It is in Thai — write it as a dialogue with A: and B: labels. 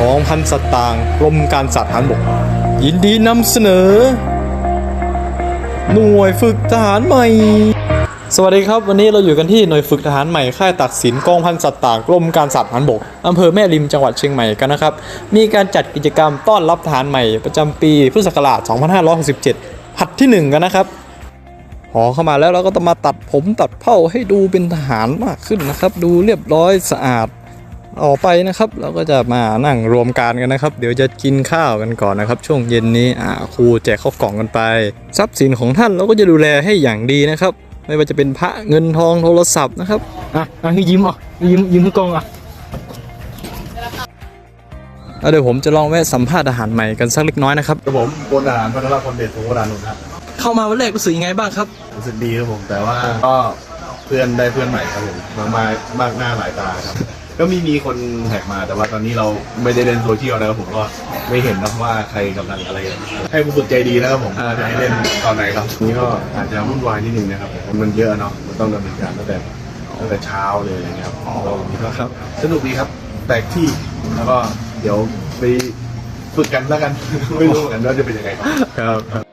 A: 2,000สตางค์กรมการสัตว์ทหารบก ยินดีนำเสนอ หน่วยฝึกทหารใหม่ สวัสดีครับวันนี้เราอยู่กันที่หน่วยฝึกทหารใหม่ค่ายตักสินกองพันสัตว์ต่างกรมการสัตว์ทหารบกอำเภอแม่ริมจังหวัดเชียงใหม่กันนะครับ มีการจัดกิจกรรมต้อนรับทหารใหม่ประจำปีพุทธศักราช 2567หัดที่ 1 กันนะครับพอเข้ามาแล้วเราก็ต้องมาตัดผมตัดเผ้าให้ดูเป็นทหารมากขึ้นนะครับ ดูเรียบร้อยสะอาด ออกไปนะครับ เราก็จะมานั่งรวมการกันนะครับ เดี๋ยวจะกินข้าวกันก่อนนะครับ ช่วงเย็นนี้อ่าครูแจกข้าวกล่องกันไป ทรัพย์สินของท่านเราก็จะดูแลให้อย่างดีนะครับ ไม่ว่าจะเป็นพระเงินทองโทรศัพท์นะครับ
B: อะอะให้ยิ้มอะยิ้มยิ้มให้กล้องอะ
A: แล้วเดี๋ยวผมจะลองแวะสัมภาษณ์ทหารใหม่กันสักเล็กน้อยนะครับ
C: ครับผมพลทหารพัฒนาพลเดชพงศ์วรานนท์ครับ
A: เข้ามาวันแรกรู้สึกยังไงบ้างครับ
C: รู้สึกดีครับผมแต่ว่าก็เพื่อนได้เพื่อนใหม่ครับผมมามามากหน้าหลายตาครับ ก็มีมีคนแท็กมาแต่ว่าตอนนี้เราไม่ได้เล่นโซเชียลแล้วผมก็ไม่เห็นนะว่าใครกำลังอะไรกันให้ผู้ฝึกใจดีนะครับผมจะให้เล่นตอนไหนครับนี่ก็อาจจะวุ่นวายนิดนึงนะครับผมมันเยอะเนาะมันต้องดำเนินการตั้งแต่ตั้งแต่เช้าเลยอะไรเงี้ยครับก็วันนี้ก็ครับ สนุกดีครับแตกที่แล้วก็เดี๋ยวไปฝึกกันแล้วกัน ไม่รู้เหมือนกันว่าจะเป็นยังไงครับ
A: ครับ